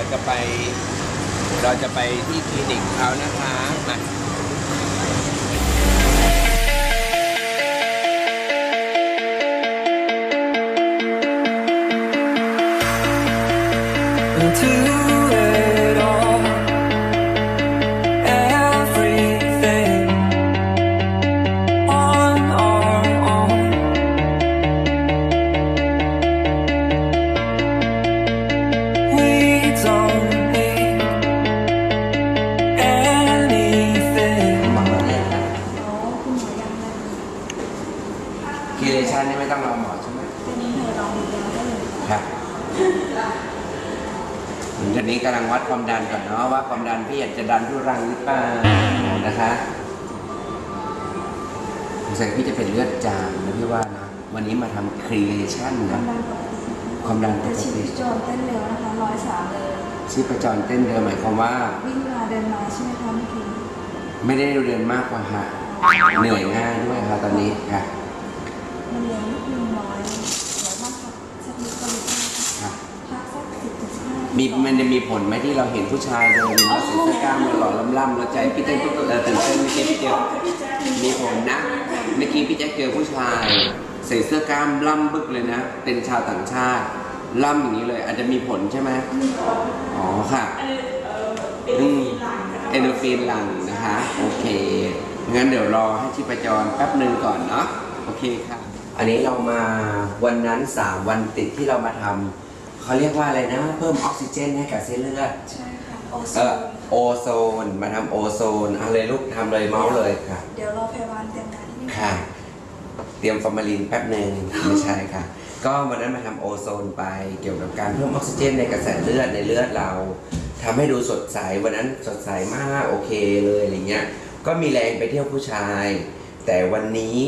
เราจะไป เราจะไปที่คลินิกเขานะคะมา คีเลชันนี่ไม่ต้องรอหมอใช่ไหมทีนี้เธอลองดูยาได้เลยครับทีนี้กำลังวัดความดันก่อนเนาะว่าความดันพี่อยากจะดันทุรังหรือเปล่านะคะสงสัยพี่จะเป็นเลือดจางนะพี่ว่านะวันนี้มาทำครีเลชันควานะมดันปกติความดันปแต่กชีติวิตจรเต้นเร็วนะคะร้อยสามเลยชีพจรเต้นเดิมหมายความว่า วิ่งมาเดินมาใช่ไหมคะเมื่อกี้ไม่ได้เรียนมากกว่าค่ะเหนื่อยง่ายด้วยค่ะตอนนี้ค่ะ มันเร็วนิดนึงร้อยเดี๋ยวถ้าพักสักนิดก็ลุกได้ค่ะพักสักสิบถึงสิบห้ามีมันจะมีผลไหมที่เราเห็นผู้ชายเดินแล้วใส่เสื้อกล้ามหล่อๆล่ำๆแล้วใจพี่เต้นตุ๊กเออตื่นเต้นเมื่อกี้พี่เจอมีผลนะเมื่อกี้พี่แจ๊คเจอผู้ชาย ใส่เสื้อกล้ามล่ำบึกเลยนะ เป็นชาวต่างชาติล่ำอย่างนี้เลย อาจจะมีผลใช่ไหมอ๋อค่ะอืมเอโดรฟินหลังนะคะ โอเค งั้นเดี๋ยวรอให้ชีพจรแป๊บหนึ่งก่อนเนาะโอเคค่ะ อันนี้เรามาวันนั้น3วันติดที่เรามาทำเขาเรียกว่าอะไรนะ เพิ่มออกซิเจนให้กับเส้นเลือด ใช่ค่ะโอโซเออนโอโซนมาทำโอโซนเอะไรลูกทำเลยเมาส์เลยค่ะ เดี๋ยวรอพยาบาลเตรียมการที่นี่ค่ะ เตรียมฟอร์มาลินแป๊บหนึ่งไม่ใช่ค่ะ ก็วันนั้นมาทำโอโซนไปเกี่ยวกับการเพิ่มออกซิเจนในกระแสเลือดในเลือดเราทำให้ดูสดใสวันนั้นสดใสมากโอเคเลยอะไรเงี้ยก็มีแรงไปเที่ยวผู้ชาย แต่วันนี้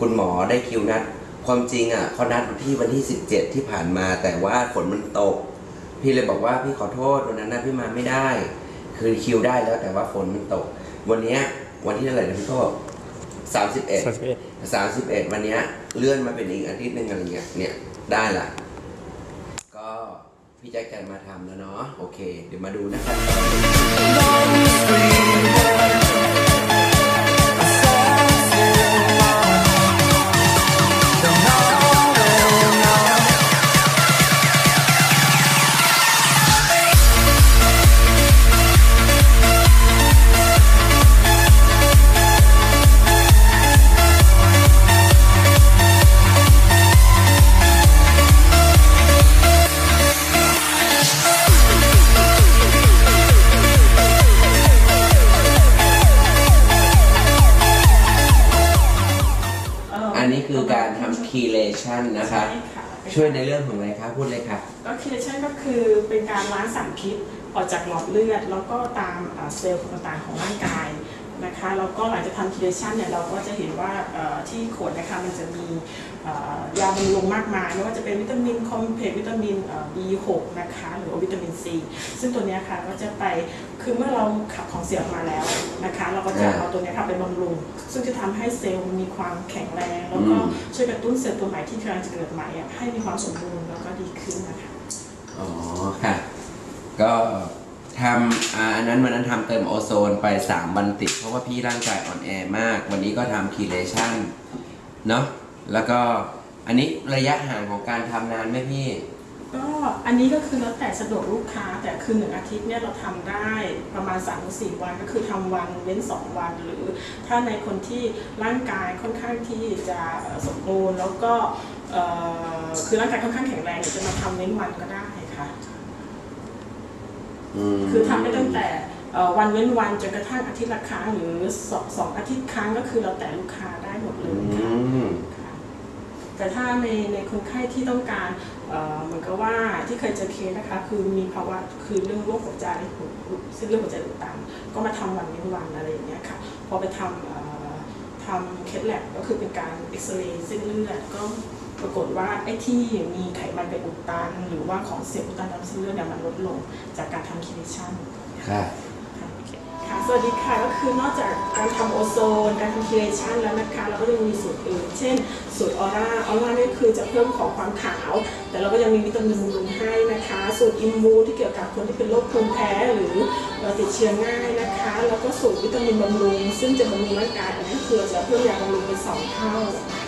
คุณหมอได้คิวนัด ความจริงอะเขานัดพี่วันที่ 17 ที่ผ่านมา แต่ว่าฝนมันตก พี่เลยบอกว่าพี่ขอโทษวันนั้นนะพี่มาไม่ได้ คือคิวได้แล้วแต่ว่าฝนมันตก วันเนี้ยวันที่เท่าไหร่นะพี่โก้สามสิบเอ็ดสามสิบเอ็ดวันเนี้ยเลื่อนมาเป็นอีกอาทิตย์หนึ่งอะไรเงี้ยเนี่ยได้ละก็พี่แจ็คจะมาทำแล้วเนาะโอเค เดี๋ยวมาดูนะครับ คีเลชันนะคะ ใช่ค่ะช่วยในเรื่องของอะไรคะพูดเลยค่ะ ก็คิเลชันก็คือเป็นการล้างสารพิษออกจากหลอดเลือด แล้วก็ตามอ่าเซลล์ต่างๆของร่างกาย นะคะแล้วก็หลังจากทำคิเลชันเนี่ยเราก็จะเห็นว่าเอ่อที่ขวดนะคะมันจะมีเอ่อยาบำรุงมากมายไม่ว่าจะเป็นวิตามินคอมเพล็กซ์วิตามินเอ่อ B6 นะคะหรือว่าวิตามิน C ซึ่งตัวเนี้ยค่ะก็จะไปคือเมื่อเราขับของเสียออกมาแล้วนะคะ เราก็จะอ่าเอาตัวเนี้ยค่ะไปบำรุง ซึ่งจะทำให้เซลล์มันมีความแข็งแรง แล้วก็อืมช่วยกระตุ้นเซลล์ตัวใหม่ที่กำลังจะเกิดใหม่อะให้มีความสมบูรณ์แล้วก็ดีขึ้นนะคะอ๋อค่ะก็ ทำอ่าอันนั้นวันนั้นทำเติมโอโซนไป 3 วันติด เพราะว่าพี่ร่างกายอ่อนแอมาก วันนี้ก็ทำคีเลชั่นเนาะแล้วก็อันนี้ระยะห่างของการทำนานไหมพี่ ก็อันนี้ก็คือแล้วแต่สะดวกลูกค้าแต่คือหนึ่งอาทิตย์เนี่ยเราทำได้ประมาณ3ามถึงสวันก็คือทำวันเว้น 2 วันหรือ ถ้าในคนที่ร่างกายค่อนข้างที่จะสมบูรณ์แล้วก็เอ่อคือร่างกายค่อนข้างแข็งแรงเนี่ยจะมาทำเว้นวันก็ได้ค่ะ คือทำได้ตั้งแต่เอ่อวันเว้นวันจนกระทั่งอาทิตย์ละครั้งหรือสองสองอาทิตย์ครั้งก็คือเราแต่ลูกค้าได้หมดเลอืยค่ะมค่ะแต่ถ้าในในคนไข้ที่ต้องการเอ่อเหมือนกับว่าที่เคยเจอเคสนะคะ คือมีภาวะคือเรื่องโรคหัวใจเส้นเลือดหัวใจอุดตันก็มาทำวันเว้นวันอะไรอย่างเงี้ยค่ะ พอไปทำเอ่อทำเคสแลบก็คือเป็นการเอ็กซเรย์เส้นเลือดก็ ปรากฏว่าไอ้ที่มีไขมันไปอุดตัน หรือว่าของเสียอุดตันตามเส้นเลือดเนี่ยมันลดลงจากการทำคีเลชันค่ะค่ะคค่ะ สวัสดีค่ะ ก็คือนอกจากการทำโอโซน การทำคีเลชันแล้วนะคะ เราก็ยังมีสูตรอื่น เช่น สูตรออร่า ออร่านี่คือจะเพิ่มของความขาว แต่เราก็ยังมีวิตามินบำรุงให้นะคะ สูตรอิมมูนที่เกี่ยวกับคนที่เป็นโรคภูมิแพ้หรือเอ่อติดเชื้อง่ายนะคะ แล้วก็สูตรวิตามินบำรุง ซึ่งจะบำรุงร่างกายอันนี้คือเราจะเพิ่มยาบำรุงเป็นสองเท่าค่ะอืม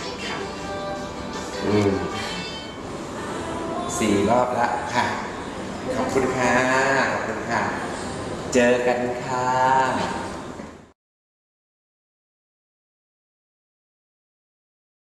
สี่รอบละค่ะ ขอบคุณค่ะ ขอบคุณค่ะ เจอกันค่ะ